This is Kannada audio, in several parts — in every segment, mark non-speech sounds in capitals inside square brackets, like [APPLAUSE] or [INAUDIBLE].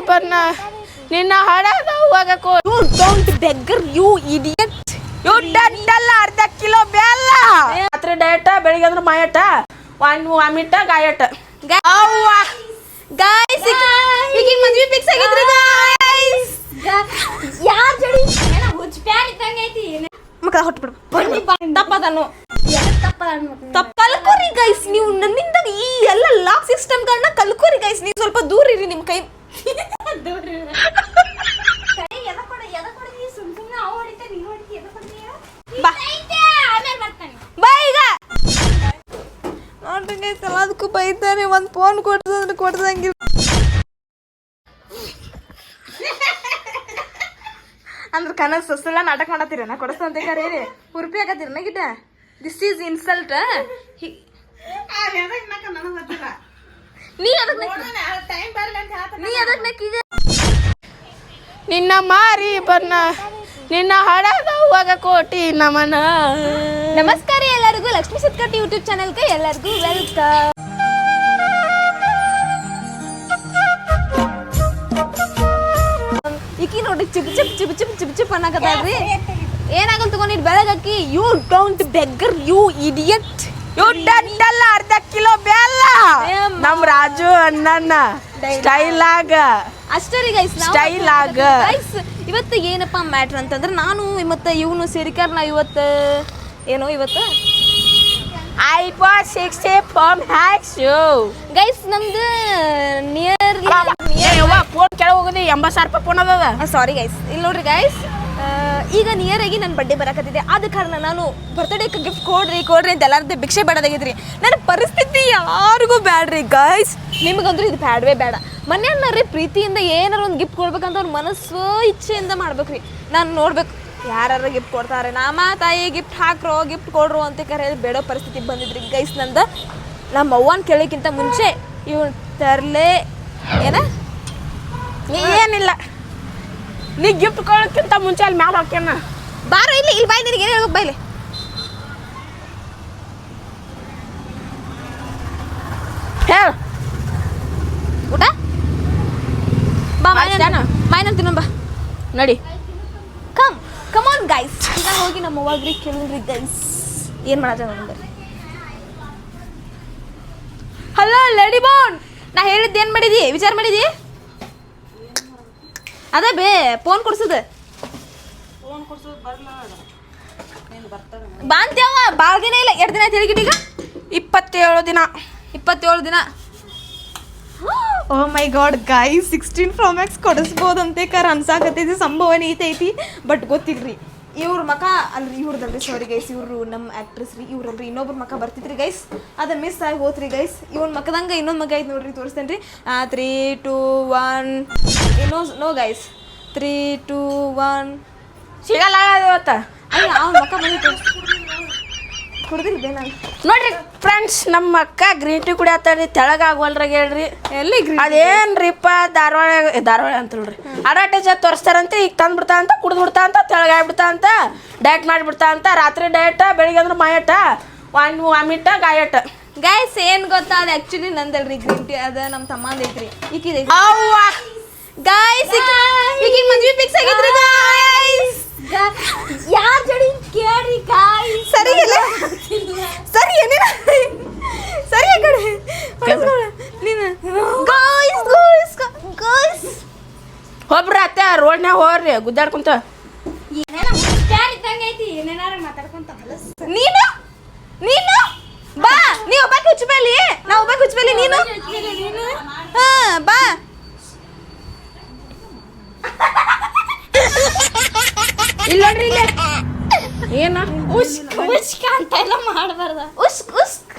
ನಿನ್ನ ಹೋಗಕ್ಕೋ you don't beggar you idiot you ಡಡ್ಡಲ್ಲ ಅರ್ಧ ಕಿಲೋ ಬೆಲ್ಲ ರಾತ್ರಿ ಡಯಟ ಬೆಳಿಗ್ಗೆ ಅಂದ್ರೆ ಮಾಯಟ ವಾನ್ ವಾಮಿಟ ಗಾಯಟ. ಅವ್ವ. ಗೈಸ್ ಈಗ ಮದ್ವೆ ಫಿಕ್ಸ್ ಆಗಿದ್ರಿ ಗಾಯ್ಸ್ ಯಾರ್ ಜಡಿ? ಏನ ಹುಚ್ಚ ಪ್ಯಾರ್ ಇದ್ದಂಗ ಐತಿ ಮಕ್ಕ ಹೊಟ್ಬಿಡು. ತಪ್ಪದನು. ಕಲ್ಕೋರಿ ಗೈಸ್ ನೀವು ನನ್ನಿಂದ ಈ ಎಲ್ಲ ಲಾಕ್ ಸಿಸ್ಟಮ್ಗಳನ್ನ ಕಲ್ಕೋರಿ ಗೈಸ್ ನೀವು ಸ್ವಲ್ಪ ದೂರ ಇರಿ ನಿಮ್ಮ ಕೈ ಎಲ್ಲದಕ್ಕೂ ಬೈತಾರೆ ಒಂದು ಫೋನ್ ಕೊಡ್ತಂದ್ರೆ ಕೊಡ್ಸಂಗಿಲ್ಲ. ಅಂದ್ರೆ ಕನಸು ಸೊಸೆಲ್ಲ ನಾಟಕ ಮಾಡತ್ತೀರ ನಾ ಕೊಡಿಸ್ತಂತೆ ಕರೆ ರೀ ಉರುಪಿ ಆಗತ್ತೀರ ಗಿಟ್ಟ ದಿಸ್ ಈಸ್ ಇನ್ಸಲ್ಟ್ ನೀ ಅದಕ್ಕೆ ನೀ ಅದಕ್ಕೆ ನಕ್ಕೀಗ ನಿನ್ನ ಮಾರಿ ಬನ್ನ ನಿನ್ನ ಹಡದ ಹೋಗ ಕೋಟಿ ನಮನ. ನಮಸ್ಕಾರ ಎಲ್ಲರಿಗೂ ಲಕ್ಷ್ಮೀ ಸತ್ಕಟ್ಟಿ ಯೂಟ್ಯೂಬ್ ಚಾನಲ್ಗೆ ಎಲ್ಲರಿಗೂ ವೆಲ್ಕಮ್. ಈಕಿ ನೋಡಿ chip chip chip chip chip chip ಅನ್ನಕತ್ತಾಳ್ರಿ ಏನಾಗಲ್ ತಗೊಂಡಿದ್ ಬೆಳಗಾಕಿ you don't beggar you idiot you ಡಡ್ಡಲ್ಲ ಅರ್ಧ ಕಿಲೋ ಬೆಲ್ಲ. ನಮ್ ರಾಜು ಅಣ್ಣನ ಸ್ಟೈಲ್ ಆಗ. ಅಷ್ಟೇ ರೀ ಗೈಸ್ ಸ್ಟೈಲ್ ಆಗ. ಗೈಸ್ ಇವತ್ತು ಏನಪ್ಪ ಮ್ಯಾಟ್ರ್ ಅಂತಂದ್ರೆ ನಾನು ಮತ್ತೆ ಇವನು ಸೇರಿಕಾರ್ ನಾವು ಇವತ್ತು ಏನೋ ಇವತ್ತು? IPhone sixty phone hacks guys ನಮ್ದು ನಿಯರ್ ಫೋನ್ ಕೆಳಗೆ ಹೋಗೋದು ಎಂಬತ್ತು ಸಾವಿರ ರೂಪಾಯಿ ಫೋನ್ ಅದ ಸಾರಿ ಗೈಸ್ ಇಲ್ಲಿ ನೋಡ್ರಿ ಗೈಸ್ ಈಗ ನಿಯರ್ ಆಗಿ ನನ್ನ ಬರ್ಡೇ ಬರಕತ್ತಿದೆ. ಆದ ಕಾರಣ ನಾನು ಬರ್ತ್ಡೇಗೆ ಗಿಫ್ಟ್ ಕೊಡ್ರಿ ಕೊಡ್ರಿ ಅಂತ ಎಲ್ಲರದ್ದು ಭಿಕ್ಷೆ ಬೇಡದಾಗಿದ್ರಿ ನನ್ನ ಪರಿಸ್ಥಿತಿ ಯಾರಿಗೂ ಬ್ಯಾಡ್ರಿ ಗೈಸ್ ನಿಮಗಂದ್ರೂ ಇದು ಬ್ಯಾಡವೇ ಬೇಡ ಮನೆಯನ್ನ ರೀ ಪ್ರೀತಿಯಿಂದ ಏನಾರ ಒಂದು ಗಿಫ್ಟ್ ಕೊಡ್ಬೇಕಂತ ಅವ್ರ ಮನಸ್ಸು ಇಚ್ಛೆಯಿಂದ ಮಾಡ್ಬೇಕ್ರಿ. ನಾನು ನೋಡ್ಬೇಕು ಯಾರು ಗಿಫ್ಟ್ ಕೊಡ್ತಾರೆ. ನಮ್ಮ ತಾಯಿ ಗಿಫ್ಟ್ ಹಾಕ್ರೋ ಗಿಫ್ಟ್ ಕೊಡ್ರು ಅಂತ ಕರೆ ಬೇಡೋ ಪರಿಸ್ಥಿತಿ ಬಂದಿದ್ರಿ ಗೈಸ್ ನಂದು. ನಮ್ಮ ಅವ್ವನ ಕೇಳೋಕ್ಕಿಂತ ಮುಂಚೆ ಇವ್ ತರ್ಲೆ. ಏನ? ಏನಿಲ್ಲ. ನೀ ಗಿಫ್ಟ್ ಕೊಡೋಕ್ಕಿಂತ ಮುಂಚೆ ಅಲ್ಲಿ ಮ್ಯಾಲ ಹಾಕ್ಯಾನ? ಬಾರೋ ಇಲ್ಲಿ ಇಲ್ಲಿ ಬಾಯ್ ನಿನಗೆ ಏನು ಹೇಳ್ಬೇಕು ಬಾಯ್ಲಿ. ಹೇಳ. ಊಟ? ಬಾ ಮಾಯನ ಮಾಯನ ತಿನ್ನೋ ಬಾ. ನಡಿ. ಕಮ್ ಕಮ್ ಆನ್ ಗೈಸ್ ಈಗ ಹೋಗಿ ನಮ್ಮ ಅವ್ವಾಗ್ರಿ ಕೇಳಿದ್ರಿ ಗೈಸ್ ಏನ್ ನೋಡ್ರಿ ಹಲೋ ಲೇಡಿ ಬೋನ್ ನಾ ಹೇಳಿದ್ದು ಏನು ಮಾಡಿದಿ? ವಿಚಾರ ಮಾಡಿದಿ? ಅದೇ ಬೇ ಫೋನ್ ಕೊಡ್ಸದ. ಬಾ ಅಂತ್ಯಾವ ಭಾಳ ದಿನ ಇಲ್ಲ ಎರಡು ದಿನ ತಿರುಗಿಟ್ಟು ಈಗ ಇಪ್ಪತ್ತೇಳು ದಿನ. ಇಪ್ಪತ್ತೇಳು ದಿನ. ಓ ಮೈ ಗಾಡ್ ಗಾಯ್ ಸಿಕ್ಸ್ಟೀನ್ ಫ್ರಾಮ್ಯಾಕ್ಸ್ ಕೊಡಿಸ್ಬೋದಂತೆ ಕರ್. ಅನ್ಸಾಕತ್ತೈತಿ ಸಂಭವನೀಯತೆ ಐತಿ. ಬಟ್ ಗೊತ್ತಿಲ್ರಿ. ಇವ್ರ ಮಕ, ಅಲ್ರಿ, ಇವ್ರದಲ್ರಿ ಸಾರಿ ಗೈಸ್ ಇವರು ನಮ್ಮ ಆಕ್ಟ್ರೆಸ್ ರೀ, ಇವ್ರಲ್ರಿ, ಇನ್ನೊಬ್ರ ಮಕ ಬರ್ತಿದ್ರಿ ಗೈಸ್ ಅದ ಮಿಸ್ ಆಗಿ ಹೋತ್ರಿ ಗೈಸ್ ಇವನ್ ಮಕದಂಗ ಇನ್ನೊಂದು ಮಗ ಐತಿ ನೋಡ್ರಿ ತೋರಿಸ್ತೇನೆ ರೀ ತ್ರೀ ಟೂ ಒನ್ ಏನೋ no guys three two one ಸಿಗಲ್ಲ ಅವ್ರ ಅವ್ನ ಮಕ ಕುಡ್ದಿಲ್ಲ ನಾನು ನೋಡ್ರಿ ಫ್ರೆಂಡ್ಸ್ ನಮ್ಮ ಅಕ್ಕ ಗ್ರೀನ್ ಟೀ ಕುಡಿಯತ್ತಾಳ್ರಿ ತೆಳಗ ಆಗ್ವಲ್ರಾಗ ಹೇಳ್ರಿ. ಎಲ್ಲಿ ಅದೇನ್ರಿಪ್ಪ ಧಾರವಾಡ ಧಾರವಾಡ ಅಂತಲ್ರಿ. ಅಡ್ವರ್ಟೈಸ್ ತೋರಿಸ್ತಾರಂತೆ ಈಗ ತಂದು ಬಿಡ್ತಾ ಅಂತ ಕುಡ್ದು ಬಿಡ್ತಾ ಅಂತ ತೆಳಗಾಗ್ಬಿಡ್ತಾ ಅಂತ ಡಯಟ್ ಮಾಡಿಬಿಡ್ತಾ ಅಂತ ರಾತ್ರಿ ಡಯಟ ಬೆಳಿಗ್ಗೆ ಅಂದ್ರೆ ಮಾಯಟ ಒನ್ ವಾಮಿಟ ಗಾಯಟ ಗೈಸ್ ಏನ್ ಗೊತ್ತಾ? ಅದು ಆಕ್ಚುಲಿ ನಂದಲ್ರಿ ಗ್ರೀನ್ ಟೀ ಅದ ನಮ್ಮ ತಮ್ಮಂದ ಐತ್ರಿ. ಈಕಿದೆ. ಅವ್ವ! ಗೈಸ್ ಈಗ ಮದ್ವೆ ಫಿಕ್ಸ್ ಆಗೈತ್ರಿ ಗೈಸ್ ಯಾರ್ ಜಡಿ ಕೇಳ್ರಿ ಸರಿ ಇಲ್ಲ ಸರಿ ಏನೇನ ಸರಿ ಆ ಕಡೆ ಹೊಡ್ಸ್ಕೊಳ. ನೀನು ಗೈಸ್ ಗೈಸ್ ಗೈಸ್ ಒಬ್ರ ಅತ್ತೆ ರೋಡ್ನ್ಯಾಗ ಹೋಗ್ರಿ ಗುದ್ದಾಡ್ಕೊಂತ ಏನೇನ ಹುಚ್ಚ ಪ್ಯಾರ್ ಇದ್ದಂಗ ಐತಿ ಏನೇನಾರ ಮಾತಾಡ್ಕೊಂತ ಗುದ್ದಾಡ್ಕೊಂತ ನೀನು? ನೀನು? ಬಾ ನೀ ಒಬ್ಬಾಕಿ ಹುಚ್ಚಬೇಲಿ? ನಾ ಒಬ್ಬಾಕಿ ಹುಚ್ಚಬೇಲಿ ನೀನು? ಹಾ ಬಾ. ಇಲ್ಲ ನೋಡ್ರಿ ಇಲ್ಲೇ. ಏನ? ಉಸ್ಕ್ ಉಸ್ಕ್ ಅಂತ ಎಲ್ಲ ಮಾಡಬಾರ್ದ. ಉಸ್ಕ್ ಉಸ್ಕ್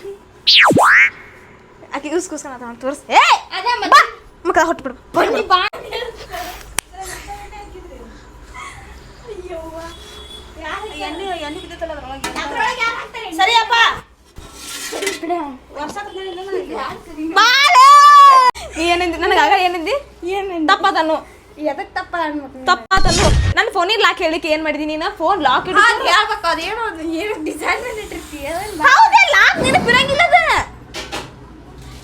ಆಕೆ ಉಸ್ಕ್ ಉಸ್ಕ್ ಅಂತ ತೋರ್ಸ್. ಏ ಅದ ಬಾ. ಮುಖ ಹೊಟ್ಬಿಡು. ಬನ್ನಿ ಬಾ. ಸರಿಯಪ್ಪ ನೀ ಏನಂದಿ? ನನಗೆ ಆಗ ಏನಂದಿ? ತಪ್ಪದನು ಎದಕ್ ತಪ್ಪ ನಾನು? ನನ್ನ ಫೋನಿಗೆ ಲಾಕ್ ಹೇಳಿಕ್ಕೆ ಏನು ಮಾಡಿದಿ ನೀನು? ಫೋನ್ ಲಾಕ್ ಇಡು. ಹೇಳ್ಬೇಕು ಅದೇನೋ ಅದು ಏನು ಡಿಸೈನ್ ಮೇಲೆ ಇಟ್ಟಿರ್ತೀಯ ಹೌದೇ ಲಾಕ್ ನೆನಪಿರಂಗಿಲ್ಲ ಅದ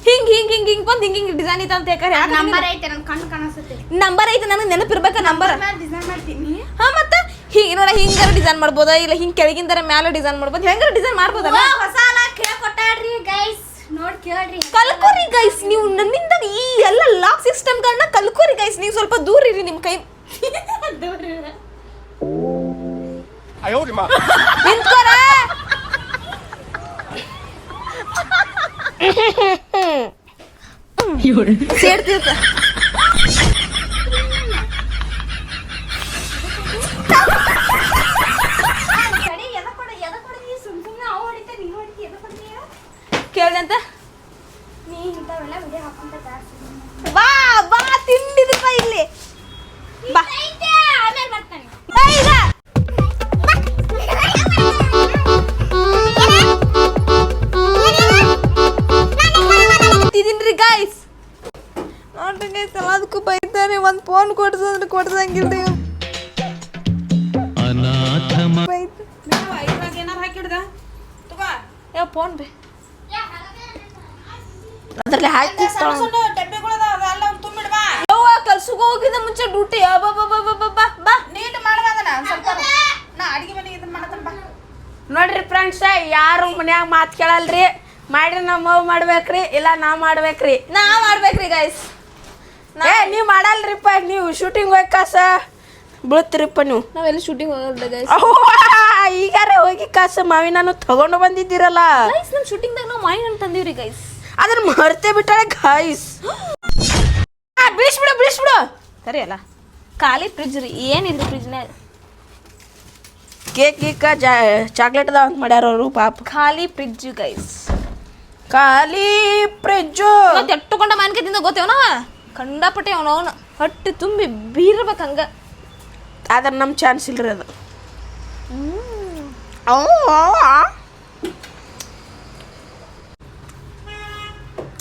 ಹಿಂಗ್ ಹಿಂಗ್ ಹಿಂಗ್ ಹಿಂಗ್ ಬಂದ್ ಹಿಂಗ್ ಹಿಂಗ್ ಡಿಸೈನ್ ಐತೆ ಅಂತ ಯಾಕಂದ್ರೆ ನಂಬರ್ ಐತೆ? ನನ್ ಕಣ್ಣು ಕಾಣಿಸುತ್ತೆ. ನಂಬರ್ ಐತೆ ನನಗೆ ನೆನಪಿರ್ಬೇಕ ನಂಬರ್ ಡಿಸೈನ್ ಮಾಡ್ತೀನಿ. ಹಾ ಮತ್ತ? ಹಿಂಗ್ ನೋಡ ಹಿಂಗಾರ ಡಿಸೈನ್ ಮಾಡ್ಬೋದಾ? ಇಲ್ಲ ಹಿಂಗ್ ಕೆಳಗಿಂದರ ಮ್ಯಾಲ ಡಿಸೈನ್ ಮಾಡ್ಬೋದು? ಹೆಂಗಾರ ಡಿಸೈನ್ ಮಾಡ್ಬೋದಲ್ಲ ಹೊಸ ಅಲ್ಲ ಕೇಳ್ಕೊಟ್ಟಾಡ್ರಿ ಗೈಸ್ ನೋಡ್ ಕೇಳ್ರಿ. ಕಲ್ಕೋರಿ ಗೈಸ್ ನೀವು ನನ್ನಿಂದ ಈ ಎಲ್ಲ ಲಾಕ್ ಸಿಸ್ಟಮ್ಗಳನ್ನ ಕಲ್ಕೋರಿ ಗೈಸ್ ನೀವು ಸ್ವಲ್ಪ ದೂರ ಇರಿ ನಿಮ್ಮ ಕೈ. ನಿಂತ್ಕೋರ? ಸೇರ್ತಿರ್ತ. ಎಲ್ಲದಕ್ಕೂ ಒಂದ್ ಫೋನ್ ಕೊಡ್ಸಂದ್ರೆ ಕೊಡ್ಸಂಗಿಲ್ರಿ ಬೈತ ಯಾವ ಫೋನ್ ಬೇ. ಅದ್ರಲ್ಲಿ ಹಾಕಿ ಯವ್ವ ಕೆಲ್ಸಕ್ಕೆ ಹೋಗಿದ್ದ ಮುಂಚೆ ಡ್ಯೂಟಿ ಬಾ ಬಾ ಬಾ ಬಾ ಬಾ ಬಾ ನೀಟ್ ಮಾಡ್ದನ ಸ್ವಲ್ಪ. ನಾ ಅಡಿಗೆ ಮನೆಗೆ ಇದನ್ನ ಮಾಡತ್ತನ ಬಾ. ನೋಡ್ರಿ ಫ್ರೆಂಡ್ಸ್ ಯಾರು ಮನ್ಯಾಗ ಮಾತು ಕೇಳಲ್ರಿ? ಮಾಡ್ರಿ ನಮ್ಮ ಮಾಡ್ಬೇಕ್ರಿ ಇಲ್ಲ ನಾ ಮಾಡ್ಬೇಕ್ರಿ. ನಾ ಮಾಡ್ಬೇಕ್ರಿ ಗೈಸ್ ಏ ನೀವ್ ಮಾಡಲ್ರಿಪ್ಪ ನೀವು ಶೂಟಿಂಗ್ ಹೋಗ್ಕಾಸ ಬೀಳ್ತೀರಿಪ್ಪ ನೀವು. ನಾವೆಲ್ಲ ಶೂಟಿಂಗ್ ಹೋಗಲ್ಲ ಗೈಸ್ ಈಗಾರ ಹೋಗಿ ಕಾಸ ಮಾವಿನಾನು ತಗೊಂಡು ಬಂದಿದ್ದೀರಲ್ಲ. ಗೈಸ್ ನಮ್ಮ ಶೂಟಿಂಗ್ದಾಗ ನಾವು ಮಾವಿನ ತಂದೀವ್ರಿ ಗೈಸ್ ಅದನ್ನ ಮರ್ತೆ ಬಿಟ್ಟಾಳೆ ಗಾಯ್ಸ್ ಬಿಡಿಸ್ಬಿಡು ಬಿಡಿಸ್ಬಿಡು ಸರಿ ಅಲ್ಲ. ಖಾಲಿ ಫ್ರಿಜ್ ರೀ ಏನಿದ್ರಿ ಫ್ರಿಜ್ನಾಗ ಕೇಕ್ ಗೀಕ ಚಾಕ್ಲೇಟ್ ಅದಾವ ಅಂತ ಮಾಡ್ಯಾರ ಅವರು ಪಾಪ. ಖಾಲಿ ಫ್ರಿಜ್ ಗೈಸ್ ಖಾಲಿ ಫ್ರಿಜ್ಜು ಮತ್ತೆ ಎಟ್ಟುಕೊಂಡ ಮಾನ್ಕೆ ತಿಂದ ಗೊತ್ತೇವನ ಕಂಡಪಟ್ಟೆ ಅವನವನು ಹೊಟ್ಟೆ ತುಂಬಿ ಬೀರ್ಬೇಕು ಹಂಗ ಆದ್ರೆ ನಮ್ಮ ಚಾನ್ಸ್ ಇಲ್ರಿ ಅದು.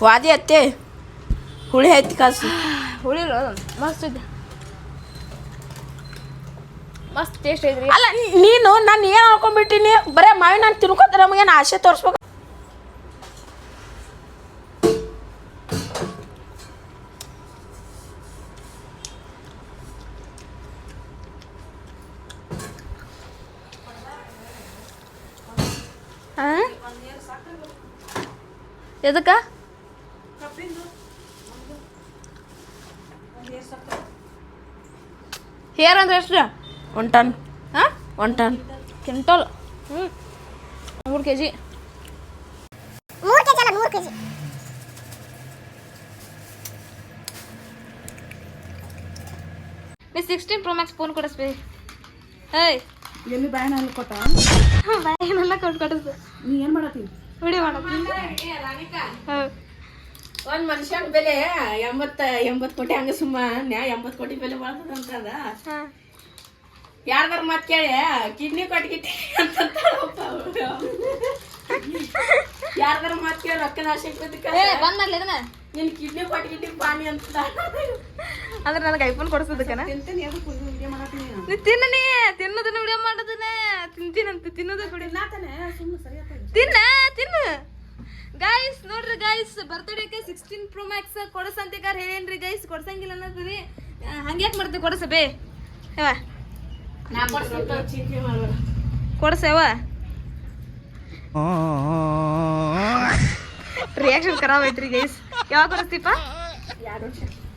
ವಾದಿ ಅತ್ತೆ ಹುಳಿ ಐತಿ ಕಾಸು. [SIGHS] ಹುಳಿ ಮಸ್ತ್ ಇದೆ. ಮಸ್ತ್ ಟೇಸ್ಟ್ ಐತ್ರಿ. ಅಲ್ಲ ನೀನು ನಾನು ಏನು ಅನ್ಕೊಂಡ್ಬಿಟ್ಟಿನಿ ಬರೇ ಮಾವಿನ ನಾನು ತಿನ್ಕೋತ ನಮಗೇನು ಆಸೆ ತೋರಿಸ್ಬೇಕು? ಎದಕ್ಕ? ಹೇರ್ ಅಂದ್ರೆ ಎಷ್ಟು? One ton. ಹಾಂ? One ton. ಕ್ವಿಂಟಲ್ ಹ್ಞೂ ಮೂರು ಕೆ ಜಿ ಮೂರ್ ಕೆಜಿ ಮೂರ್ ಕೆಜಿ. ನೀ ಸಿಕ್ಸ್ಟೀನ್ ಪ್ರೋ ಮ್ಯಾಕ್ಸ್ ಫೋನ್ ಕೊಡಿಸ್ಬೇ. ಏಯ್. ಎಲ್ಲಿ ಬಾಯನ ಅಲ್ಲಿ ಕೊಟ್ಟ? ಏನೆಲ್ಲ ಕೊಟ್ಟು ಕೊಡಿಸ್ಬೇ. ನೀ ಏನು ಮಾಡತ್ತಿ? ವಿಡಿಯೋ ಒಂದ್ ಮನುಷ್ಯನ ಬೆಲೆ ಎಂಬತ್ತ ಎಂಬತ್ತು ಕೋಟಿ ಹಂಗೆ ಸುಮ್ಮ ನ್ಯಾ ಎಂಬತ್ತು ಕೋಟಿ ಬೆಲೆ ಬರ್ತದ ಅಂತದ ಯಾರ್ದಾರ ಮಾತು ಕೇಳಿ ಕಿಡ್ನಿ ಕೊಟ್ಕಿಟ್ಟಿ ಅಂತ ಯಾರ್ದಾರ ಮಾತು ಕೇಳಿ ರೊಕ್ಕದ ಇದನ್ನ. ನಿನ್ ಕಿಡ್ನಿ ಕೊಟ್ಕಿಟ್ಟಿ ಬಾನಿ ಅಂತ. ಅಂದ್ರೆ ನನಗೆ ಐಫೋನ್ ಕೊಡಿಸೋದಕ್ಕನ? ತಿನ್ನ ನೀ ತಿನ್ನೋದನ್ನ ತಿಂತೀನಂತ ತಿನ್ನೋದು ಬಿಡಿ. ತಿನ್ನ ತಿನ್ನು. ಗೈಸ್ ನೋಡ್ರಿ ಗೈಸ್ ಬರ್ತಡೇಗೆ ಸಿಕ್ಸ್ಟೀನ್ ಪ್ರೋ ಮ್ಯಾಕ್ಸ್ ಕೊಡಸಂತಿಗಾರ ಹೇಳೇನ್ರಿ ಗೈಸ್ ಕೊಡ್ಸಂಗಿಲ್ಲ ಅನ್ನೋದ್ರಿ ಹಂಗ್ಯಾಕೆ ಮಾಡ್ತೀವಿ ಕೊಡಸ ಬೇ. ಯಾವ ನಾ ಕೊಡ್ಸ್ಬಿಟ್ಟು ಚಿಂತೆ ಮಾಡ್ಬೇಡ ಕೊಡಸ ಯಾವ ರಿಯಾಕ್ಷನ್ ಖರಾಬ್ ಐತ್ರಿ ಗೈಸ್ ಯಾವಾಗ ಕೊಡಿಸ್ತೀಪ?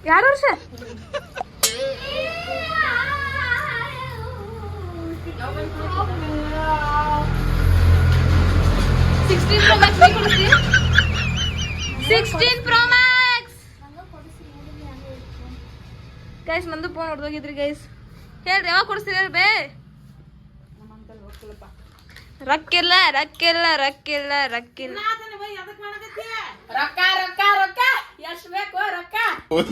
ಯಾರು ವರ್ಷ. ಸಿಕ್ಸ್ಟೀನ್ ಪ್ರೋ ಮ್ಯಾಕ್ಸ್ ಕೊಡಿಸ್ತೀವಿ ಸಿಕ್ಸ್ಟೀನ್ ಪ್ರೋ ಮ್ಯಾಕ್ಸ್ ಗೈಸ್ ನಂದು ಫೋನ್ ಹೊಡೆದೋಗಿದ್ರಿ ಗೈಸ್ ಹೇಳ್ರಿ ಯಾವಾಗ ಕೊಡಿಸ್ತೀರಿ ಬೇ. ರಕ್ಕಿಲ್ಲ ರಕ್ಕಿಲ್ಲ ರಕ್ಕಿಲ್ಲ ರಕ್ಕಿಲ್ಲ. ರೊಕ್ಕ ರೊಕ್ಕ ರೊಕ್ಕ. ಎಷ್ಟು ಬೇಕು ರೊಕ್ಕ.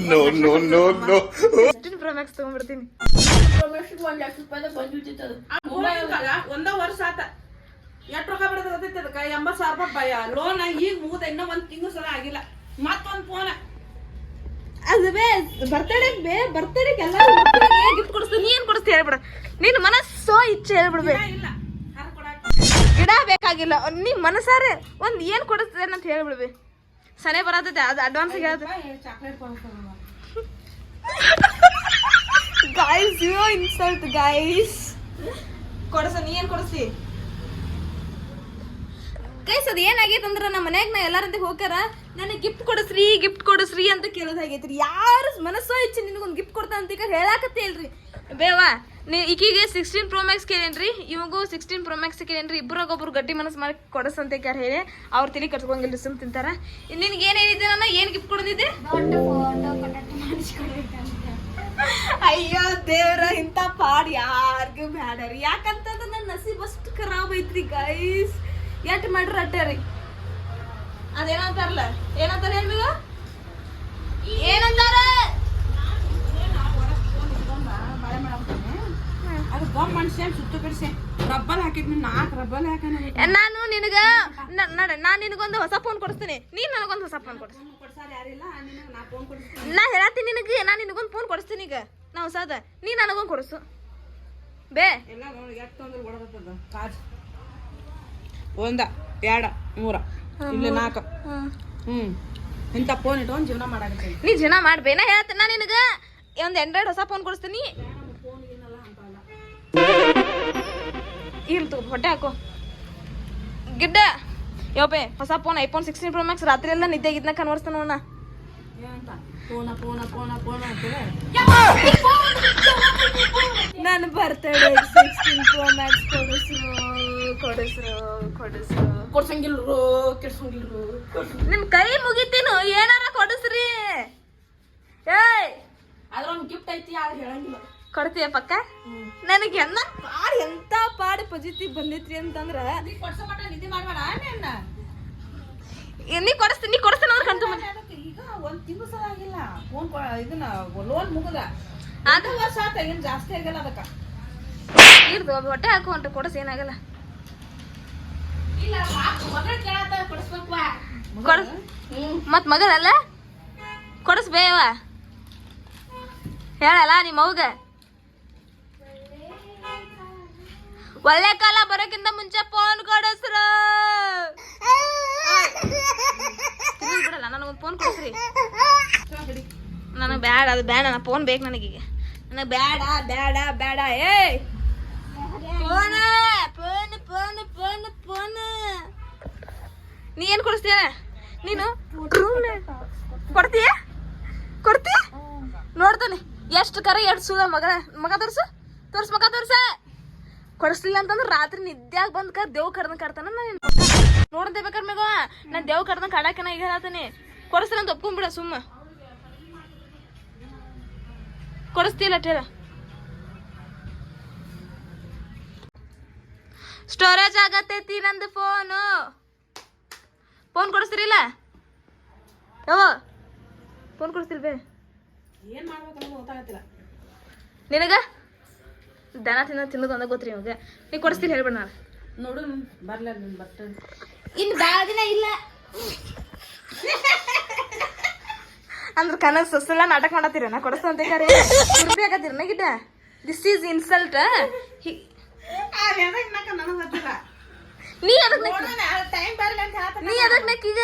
No, no, no, no. Sixteen pro max ತೊಗೊಂಡ್ಬಿಡ್ತೀನಿ. Lakh ರೂಪಾಯಿ ಒಂದ ವರ್ಷ ಆತ. ಎಷ್ಟು ರೊಕ್ಕ ಬರ್ತದ ಅದಕ್ಕೆ ಅದಕ್ಕೆ? ಎಂಬತ್ ಸಾವಿರ ರೂಪಾಯಿ ಭಯ. ಲೋನ್ ಈಗ ಮುಗಿದ ಇನ್ನೂ ಒಂದ್ ತಿಂಗಳು ಸಲ ಆಗಿಲ್ಲ. ಮತ್ತೊಂದು ಫೋನ್ ಅದು ಬೇ ಬರ್ತಡೇ ಬೇ ಬರ್ತಡೇಗೆ ಎಲ್ಲ ಗಿಫ್ಟ್ ಕೊಡಿಸ್ತೀನಿ. ನೀನು ಏನು ಕೊಡಿಸ್ತಿ ಹೇಳ್ಬಿಡ. ನಿನ್ನ ಮನಸ್ಸೋ ಇಚ್ಛೆ ಹೇಳ್ಬಿಡ್ಬೇಕು ಇಲ್ಲ ಗಿಡ ಬೇಕಾಗಿಲ್ಲ. ನಿನ್ ಮನಸಾರೆ ಒಂದ್ ಏನ್ ಕೊಡಿಸ್ತೇನೆ ಅಂತ ಹೇಳ್ಬಿಡ್ಬಿ. ಸನೆ ಬರತೈತೆ. ಅದು ಅಡ್ವಾನ್ಸ್ ಹೇಳ್ದೆ. ಗಾಯ್ಸ್ ಯು ಇನ್ಸಲ್ಟ್ ಗಾಯ್ಸ್ ಕೊಡಸ ನೀ ಏನು ಕೊಡಿಸಿ ಗೈಸ್ ಅದು ಏನಾಗೈತೆ ಅಂದ್ರೆ ನಮ್ಮ ಮನ್ಯಾಗ ನಾ ಎಲ್ಲಾರಂತೆ ಹೋಗ್ಯಾರ ನನಗೆ ಗಿಫ್ಟ್ ಕೊಡಸ್ರಿ ಗಿಫ್ಟ್ ಕೊಡಸ್ರಿ ಅಂತ ಕೇಳೋದಾಗೈತ್ರಿ ಯಾರು ಮನಸ್ಸೋ ಇಚ್ಛೆ ನಿನಗೊಂದು ಗಿಫ್ಟ್ ಕೊಡ್ತಾ ಅಂತ ಈಗ ಹೇಳಾಕತ್ತೇ ಇಲ್ರಿ. ಬೇವಾ ನೀ ಈಕಿಗೆ ಸಿಕ್ಸ್ಟೀನ್ ಪ್ರೋ ಮ್ಯಾಕ್ಸ್ ಕೇಳೇನ್ರಿ ಇವಾಗೂ ಸಿಕ್ಸ್ಟೀನ್ ಪ್ರೋ ಮ್ಯಾಕ್ಸ್ ಕೇಳೇನ್ರಿ ಇಬ್ಬರಾಗೊಬ್ರು ಗಟ್ಟಿ ಮನಸ್ಸು ಮಾಡಿ ಕೊಡಸಂತ ಕ್ಯಾರ ಹೇಳಿ ಅವ್ರು ತಿಳಿ ಕಟ್ಕೊಂಗಿಲ್ಲ ಸುಮ್ ತಿಂತಾರ. ನಿನ್ಗೆ ಏನ್ ಹೇಳಿದ್ದೆ ನಾನು ಏನು ಗಿಫ್ಟ್ ಕೊಡೋದಿದ್ದೆ? ಅಯ್ಯೋ ದೇವ್ರ ಇಂಥ ಪಾಡ್ ಯಾರಿಗೂ ಬ್ಯಾಡ್ರಿ. ಯಾಕಂತಂದ್ರೆ ನನ್ನ ನಸೀಬ್ ಅಷ್ಟು ಖರಾಬ್ ಐತ್ರಿ ಗೈಸ್ ಎಟ್ ಮಾಡ್ರಿ ಅಟ್ಟೆ ರೀ? ಅದೇನಂತಾರಲ್ಲ? ಏನಂತಾರ ಹೇಳ್ಬೇಕ? ಏನಂತಾರ ನಾನು ನಿನಗ ನಡ ನಾನು ನಿನಗೊಂದು ಹೊಸ ಫೋನ್ ಕೊಡಿಸ್ತೀನಿ. ನೀನ್ ನನಗೊಂದು ಹೊಸ ಫೋನ್ ಕೊಡಿಸ್ತೀನಿ. ನಾ ಹೇಳತ್ತೀನಿ ನಿನಗೆ ನಾನು ನಿನಗೊಂದು ಫೋನ್ ಕೊಡಿಸ್ತೀನಿ ಈಗ. ನಾ ಹೊಸದ. ನೀ ನನಗೊಂದು ಕೊಡಿಸು. ಬೇ ಎಲ್ಲ ನೋಡಿ ಎಷ್ಟು ಅಂದ್ರೆ ಹೊಡೆದತ್ತದ ಕಾಜ್ ಒಂದ ಎರಡ ಮೂರ. ಇಲ್ಲಿ ನಾಲ್ಕು. ಹ್ಮ್. ಇಂಥ ಫೋನ್ ಇಟ್ಕೊಂಡು ಜೀವನ ಮಾಡಾಕತ್ತೀನಿ ನೀ ಜನ ಮಾಡ್ಬೇನ ಹೇಳ್ತೀನಿ ನಾ ನಿನಗ. ಒಂದು ಆಂಡ್ರಾಯ್ಡ್ ಹೊಸ ಫೋನ್ ಕೊಡಿಸ್ತೀನಿ. ಇರ್ತು ಹೊಟ್ಟೆ ಹಾಕೋ. ಗಿಡ್ಡ. ಯೋಪೆ ಹೊಸ phone iPhone sixteen pro max ರಾತ್ರಿ ಎಲ್ಲ ನಿದ್ದೆ ಇದ್ನ ಕನ್ವರ್ಸ್ತಾನ ನನ್ನ ಬರ್ತಡೇ ಸಿಕ್ಸ್ಟೀನ್ ಪ್ರೋ ಮ್ಯಾಕ್ಸ್ ಕೊಡಿಸ್ರು ಕೊಡಿಸ್ರು ಕೊಡಿಸ್ರು ಕೊಡ್ಸಂಗಿಲ್ರು ಕೆಡ್ಸಂಗಿಲ್ರು ನಿಮ್ ಕೈ ಮುಗಿತೀನು ಏನಾರ ಕೊಡಿಸ್ರಿ ಏಯ್ ಅದ್ರ ಗಿಫ್ಟ್ ಐತಿ ಯಾರು ಹೇಳಂಗಿಲ್ಲ ಕೊಡ್ತೀಯ ಪಕ್ಕ ನನಗೆ ಎಲ್ಲ ಪಾಡ್ ಎಂತ ಪಾಡ್ ಪಾಸಿಟಿವ್ ಬಂದೈತ್ರಿ ಅಂತಂದ್ರ ನೀ ಕೊಡ್ಸೋ ಮಟ್ಟ ನಿದ್ದೆ ಮಾಡ್ಬೇಡ ನೀ ಕೊಡಿಸ್ತೀನಿ ನೀ ಕೊಡಿಸ್ತೀನಿ ಅಂದ್ರೆ ಕಣ್ತು ಅದಕ್ಕೆ ಈಗ ಒಂದ್ ತಿಂಗಳು ಸಲ ಆಗಿಲ್ಲ. ಫೋನ್ ಇದನ್ನ ಲೋನ್ ಮುಗುದ. ಅದು ವರ್ಷ ಆತ ಏನ್ ಜಾಸ್ತಿ ಆಗಿಲ್ಲ ಅದಕ್ಕ. ಇರ್ದು ಹೊಟ್ಟೆ ಹಾಕು ಅಂತ ಕೊಡಿಸ್ ಏನಾಗಲ್ಲ ಇಲ್ಲ ಮಗಳ ಕೇಳತ್ತ ಕೊಡಿಸ್ಬೇಕು ಕೊಡ ಮತ್ ಮಗಳಲ್ಲ ಕೊಡಿಸ್ಬೇವ ಹೇಳಲ್ಲ ನಿಮ್ಮ ಅವ್ಗ. ಒಳ್ಳೆ ಕಾಲ ಬರೋಕ್ಕಿಂತ ಮುಂಚೆ ಫೋನ್ ಕೊಡಿಸ್ರು. [LAUGHS] ಫೋನ್ ಕೊಡಿಸ್ರಿ. ನನಗೆ ಬ್ಯಾಡ, ಅದು ಬೇಡ ನನ್ನ ಫೋನ್ ಬೇಕು ನನಗೀಗ ನನಗೆ ಬೇಡ ಬ್ಯಾಡ ಬ್ಯಾಡ, ಏಯ್! Phone phone phone phone phone ನೀ ಏನು ಕೊಡಿಸ್ತೀಯ? ನೀನು? ಕೊಡ್ತೀಯ? ಕೊಡ್ತೀಯ? ನೋಡ್ತಾನೆ. ಎಷ್ಟು ಕರೆ, ಎಷ್ಟು ಸುಳ್ಳ ಮಗ ಮಗ ತೋರ್ಸು. ತೋರ್ಸು, ಮಗ ತೋರ್ಸ. ಕೊಡಿಸ್ಲಿಲ್ಲ ಅಂತಂದ್ರೆ ರಾತ್ರಿ ನಿದ್ಯಾಗ ಬಂದ್ಕ ದೇವ್ ಕರ್ದಂಗ್ ಕಡ್ತಾನ ನಾನು. ನೋಡ್ದೆ ಬೇಕಾರ ಮಗ. ನಾನು ದೇವ್ ಕರ್ದಂಗ್ ಕಡಾಕನ ಈಗ ಹೇಳ್ತಾನೆ. ಕೊಡಿಸ್ತೀನಿ ಅಂತ ಒಪ್ಕೊಂಡ್ಬಿಡ ಸುಮ್ಮ. ಕೊಡಿಸ್ತೀಯಲ್ಲ ಟೇರ? ಸ್ಟೋರೇಜ್ ಆಗತ್ತೈತಿ ನಂದು ಫೋನು ಫೋನ್ ಕೊಡಿಸ್ತೀರಿಲ್ಲ? ಯಾವ ಫೋನ್ ಕೊಡಿಸ್ತಿಲ್ ಬೇ. ಏನ್ ಮಾಡ್ಬೇಕನ್ನೋದು ಗೊತ್ತಾಗತ್ತಿಲ್ಲ ನಿನಗ? ದನ ತಿನ್ನ ತಿನ್ನೋದು ಅಂದ ಗೊತ್ತ್ರಿ ಇವಾಗ. ನೀ ಕೊಡಿಸ್ತೀನಿ ಹೇಳ್ಬೇಡ ನಾನು ನೋಡು ಬರ್ಲ ಇನ್ನು ಭಾಳ ದಿನ ಇಲ್ಲ. ಅಂದ್ರೆ ಕನಸು ಸೊಸೆಲ್ಲ ನಾಟಕ ಮಾಡತ್ತೀರ ಕೊಡಸು ಅಂತ ಕರೆ ಕೃಪೆ ಆಗತ್ತೀರ ನಾ ಗಿಡ್ಡ ದಿಸ್ ಈಸ್ ಇನ್ಸಲ್ಟ್ ನೀ ಅದಕ್ಕೆ ನೀ ಅದಕ್ಕೆ ನಕ್ಕೀಗ